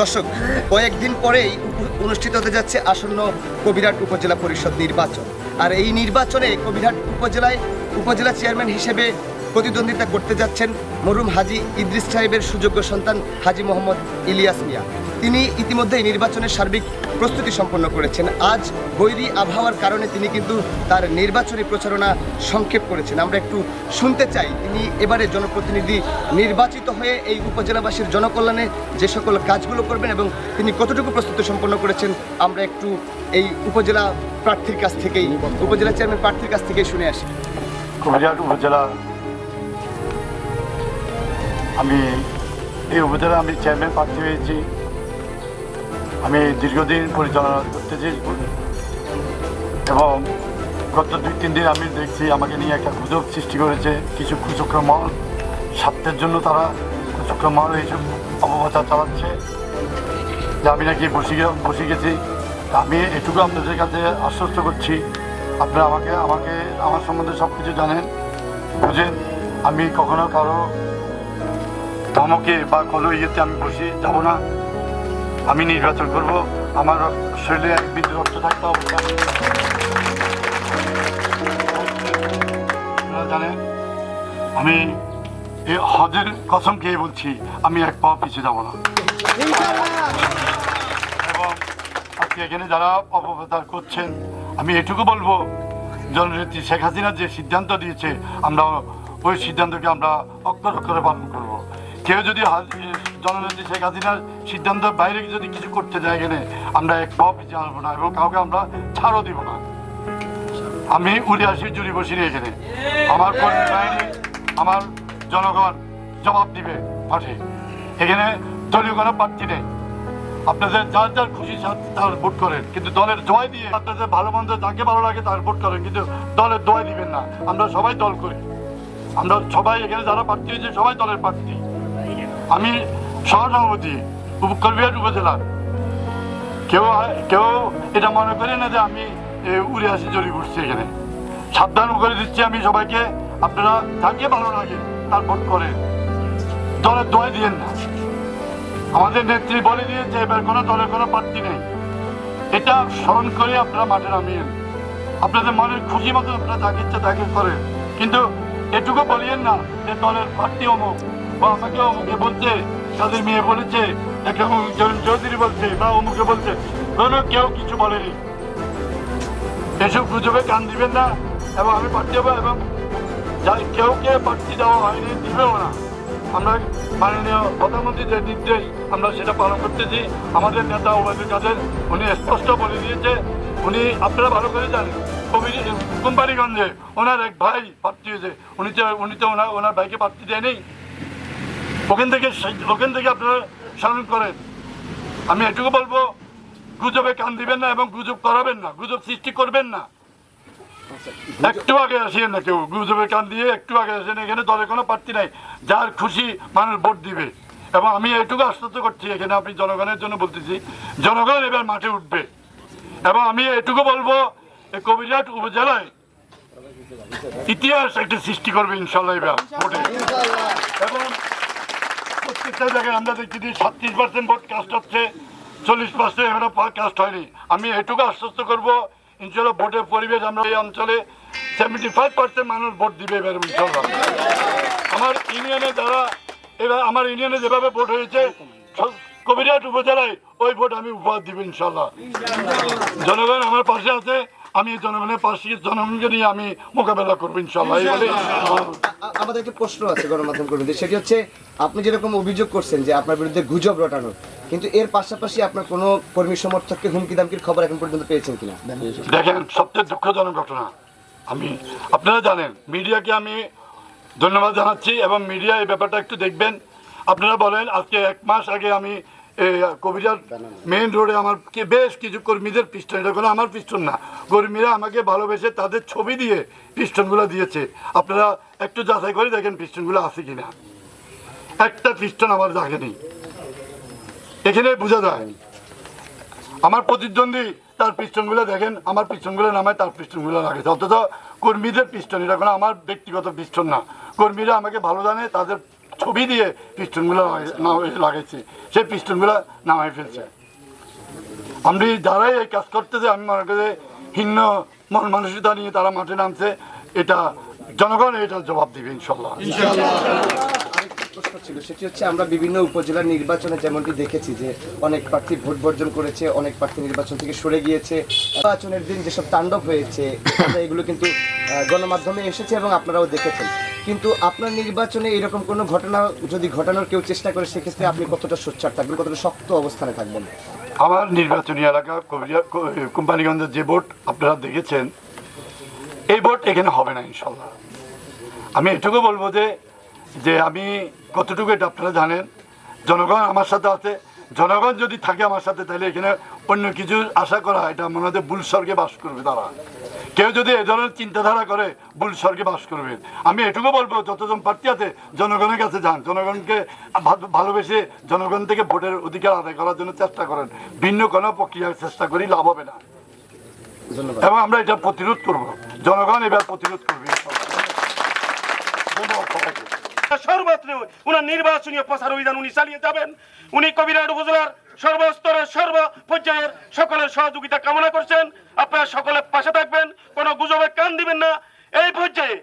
দর্শক, কয়েকদিন পরেই অনুষ্ঠিত হতে যাচ্ছে আসন্ন কবিরাট উপজেলা পরিষদ নির্বাচন। আর এই নির্বাচনে কবিরাট উপজেলায় উপজেলা চেয়ারম্যান হিসেবে প্রতিদ্বন্দ্বিতা করতে যাচ্ছেন মরুম হাজি ইদ্রিস সাহেবের সুযোগ্য সন্তান হাজি মোহাম্মদ ইলিয়াস মিয়া। তিনি ইতিমধ্যেই নির্বাচনের সার্বিক প্রস্তুতি সম্পন্ন করেছেন। আজ বৈরী আবহাওয়ার কারণে তিনি কিন্তু তার নির্বাচনী প্রচারণা সংক্ষেপ করেছেন। আমরা একটু শুনতে চাই, তিনি এবারে জনপ্রতিনিধি নির্বাচিত হয়ে এই উপজেলাবাসীর জনকল্যাণে যে সকল কাজগুলো করবেন এবং তিনি কতটুকু প্রস্তুতি সম্পন্ন করেছেন, আমরা একটু এই উপজেলা প্রার্থীর কাছ থেকেই, উপজেলা চেয়ারম্যান প্রার্থীর কাছ থেকেই শুনে আসি। উপজেলা, আমি এই উপজেলা আমি চেয়ারম্যান প্রার্থী হয়েছি। আমি দীর্ঘদিন পরিচালনা করতেছি। এবং গত দুই, তিন দিন আমি দেখছি আমাকে নিয়ে একটা গুজব সৃষ্টি করেছে। কিছু কুচক্রমল স্বার্থের জন্য তারা কুচক্রমল এইসব অপপ্রচার চালাচ্ছে। যে আমি নাকি বসে বসে গেছি। আমি এটুকু আপনাদের কাছে আশ্বস্ত করছি। আপনারা আমাকে আমাকে, আমার সম্বন্ধে সব কিছু জানেন। বুঝেন, আমি কখনো কারও ধমকে বা কোনো ইয়েতে আমি বসে যাব না। আমি নির্বাচন করব। আমার শরীরে এক বিন্দু রক্ত থাকতে অবস্থা জানেন, আমি এই হজের কসম খেয়ে বলছি, আমি এক পা পিছিয়ে যাব না। এবং আজকে এখানে যারা অপপ্রচার করছেন, আমি এটুকু বলব, জননেত্রী শেখ হাসিনা যে সিদ্ধান্ত দিয়েছে, আমরা ওই সিদ্ধান্তকে আমরা অক্ষর অক্ষরে পালন করব। কেউ যদি জননেত্রী শেখ হাসিনার সিদ্ধান্তের বাইরে যদি কিছু করতে যায় এখানে আমরা এক পাও পিছিয়ে আসব না এবং কাউকে আমরা ছাড়ও দিব না। আমি উড়ে আসি জুড়ি বসিনি এখানে আমার কর্মী বাহিনী, আমার জনগণ জবাব দিবে মাঠে। এখানে দলীয় কোনো প্রার্থী নেই। আপনাদের যার যার খুশি তার ভোট করেন। কিন্তু দলের দোয়াই দিয়ে আপনাদের ভালো মন্দ যাকে ভালো লাগে তার ভোট করেন। কিন্তু দলের দোয়াই দিবেন না। আমরা সবাই দল করি। আমরা সবাই এখানে যারা প্রার্থী হয়েছে সবাই দলের প্রার্থী। আমি সহসভাপতি কলবিহাট উপজেলার। কেউ কেউ এটা মনে করে না যে আমি উড়ে আসি জড়ি ঘুরছি এখানে। সাবধান করে দিচ্ছি আমি সবাইকে। আপনারা যাকে ভালো লাগে, তার ভোট করেন দলের দোয়াই দিয়েন না। আমাদের নেত্রী বলে দিয়েছে, এবার কোনো দলের কোনো প্রার্থী নেই। এটা স্মরণ করে আপনারা মাঠে নামিয়েন। আপনাদের মনের খুশি মতো আপনারা যাকে ইচ্ছা তাকে করেন। কিন্তু এটুকু বলিয়েন না যে দলের প্রার্থী অমুক। বা আমাকে অমুকে বলছে, তাদের মেয়ে বলেছে একটা অমুক চৌধুরী বলছে, বা অমুকে বলছে, কোনো কেউ কিছু বলেনি। এসব গুজবে কান দিবেন না, এবং আমি প্রার্থী হব এবং যাই কেউ কে প্রার্থী দেওয়া হয়নি, দিবেও না। আমরা মাননীয় প্রধানমন্ত্রীর যে নির্দেশ আমরা সেটা পালন করতেছি। আমাদের নেতা ওবায়দুল কাদের, উনি স্পষ্ট বলে দিয়েছে, উনি আপনারা ভালো করে জানেন কোম্পানিগঞ্জে ওনার এক ভাই প্রার্থী হয়েছে উনি তো উনি তো ওনার ওনার ভাইকে প্রার্থী দেয়নি। ওখান থেকে ওখান থেকে আপনারা স্মরণ করেন। আমি এটুকু বলব, গুজবে কান দিবেন না এবং গুজব করাবেন না, গুজব সৃষ্টি করবেন না। একটু আগে আসেন না কেউ, গুজবে কান দিয়ে একটু আগে আসেন, এখানে দলের কোনো প্রার্থী নাই, যার খুশি মানুষ ভোট দিবে। এবং আমি এটুকু আশ্বস্ত করছি, এখানে আপনি জনগণের জন্য বলতেছি, জনগণ এবার মাঠে উঠবে। এবং আমি এটুকু বলব এই কবিরহাট উপজেলায় ইতিহাস একটা সৃষ্টি করবে ইনশাল্লাহ এবার ভোটে এবং প্রত্যেকটা জায়গায় আমরা দেখছি যে সাতত্রিশ পার্সেন্ট ভোট কাস্ট হচ্ছে, চল্লিশ পার্সেন্ট এখনও কাস্ট হয়নি। আমি এটুকু আশ্বস্ত করব, ইনশাল্লাহ ভোটের পরিবেশ আমরা এই অঞ্চলে সেভেন্টি ফাইভ পার্সেন্ট মানুষ ভোট দিবে এবার ইনশাল্লাহ। আমার ইউনিয়নে যারা, এবার আমার ইউনিয়নে যেভাবে ভোট হয়েছে কবিরহাট উপজেলায় ওই ভোট আমি উপহার দিব ইনশাল্লাহ। জনগণ আমার পাশে আছে আমি জনগণের পাশে জনগণকে নিয়ে আমি মোকাবেলা করব ইনশাল্লাহ আমাদের একটা প্রশ্ন আছে গণমাধ্যম কর্মীদের সেটি হচ্ছে আপনি যেরকম অভিযোগ করছেন যে আপনার বিরুদ্ধে গুজব রটানো কিন্তু এর পাশাপাশি আপনার কোনো কর্মী সমর্থককে হুমকি দামকির খবর এখন পর্যন্ত পেয়েছেন কিনা? দেখেন সবচেয়ে দুঃখজনক ঘটনা আমি আপনারা জানেন মিডিয়াকে আমি ধন্যবাদ জানাচ্ছি এবং মিডিয়া এই ব্যাপারটা একটু দেখবেন। আপনারা বলেন আজকে এক মাস আগে আমি কবিরার মেইন রোডে আমার কি বেশ কিছু কর্মীদের পিস্টন এটা কোনো আমার পিস্টন না। কর্মীরা আমাকে ভালোবেসে তাদের ছবি দিয়ে পিস্টনগুলো দিয়েছে। আপনারা একটু যাচাই করে দেখেন পিস্টনগুলো আছে কিনা। একটা পিস্টন আমার নেই। এখানে বোঝা যায় আমার প্রতিদ্বন্দ্বী তার পিস্টনগুলো দেখেন আমার পিস্টনগুলো নামায় তার পিস্টনগুলো লাগে অথচ কর্মীদের পিস্টন এটা কোনো আমার ব্যক্তিগত পিস্টন না। কর্মীরা আমাকে ভালো জানে তাদের ছবি দিয়ে পিস্টনগুলো লাগাইছে। সেই পিস্টনগুলো নামাই ফেলছে। আমি যারাই এই কাজ করতেছে আমি মনে করি ভিন্ন মন মানসিকতা নিয়ে তারা মাঠে নামছে এটা জনগণ এটা জবাব দিবে ইনশাল্লাহ। প্রশ্ন ছিল সেটি হচ্ছে আমরা বিভিন্ন উপজেলার নির্বাচনে যেমনটি দেখেছি যে অনেক প্রার্থী ভোট বর্জন করেছে অনেক প্রার্থী নির্বাচন থেকে সরে গিয়েছে। নির্বাচনের দিন যেসব তাণ্ডব হয়েছে এগুলো কিন্তু আহ, গণমাধ্যমে এসেছে এবং আপনারাও দেখেছেন। কিন্তু আপনার নির্বাচনে এরকম কোনো ঘটনা যদি ঘটানোর কেউ চেষ্টা করে, সেক্ষেত্রে আপনি কতটা সোচ্চার থাকবেন, কতটা শক্ত অবস্থানে থাকবেন? আমার নির্বাচনী এলাকা কোম্পানিগঞ্জের যে ভোট আপনারা দেখেছেন, এই ভোট এখানে হবে না ইনশাল্লাহ আমি এটুকু বলব যে যে আমি কতটুকু এটা আপনারা জানেন, জনগণ আমার সাথে আছে। জনগণ যদি থাকে আমার সাথে, তাহলে এখানে অন্য কিছু আশা করা, এটা মনে হয় ভুল স্বর্গে বাস করবে তারা। কেউ যদি এ ধরনের চিন্তাধারা করে ভুল স্বর্গে বাস করবে। আমি এটুকু বলব যতজন প্রার্থী আছে জনগণের কাছে যান। জনগণকে ভালোবেসে জনগণ থেকে ভোটের অধিকার আদায় করার জন্য চেষ্টা করেন। ভিন্ন কোনো প্রক্রিয়ার চেষ্টা করি লাভ হবে না। এবং আমরা এটা প্রতিরোধ করব। জনগণ এবার প্রতিরোধ করবে। সর্বত্র। উনার নির্বাচনী প্রচার অভিযান উনি চালিয়ে যাবেন। উনি কবিরাট উপজেলার সর্বস্তরের সর্ব পর্যায়ের সকলের সহযোগিতা কামনা করছেন। আপনারা সকলে পাশে থাকবেন, কোনো গুজবে কান দিবেন না। এই পর্যায়ে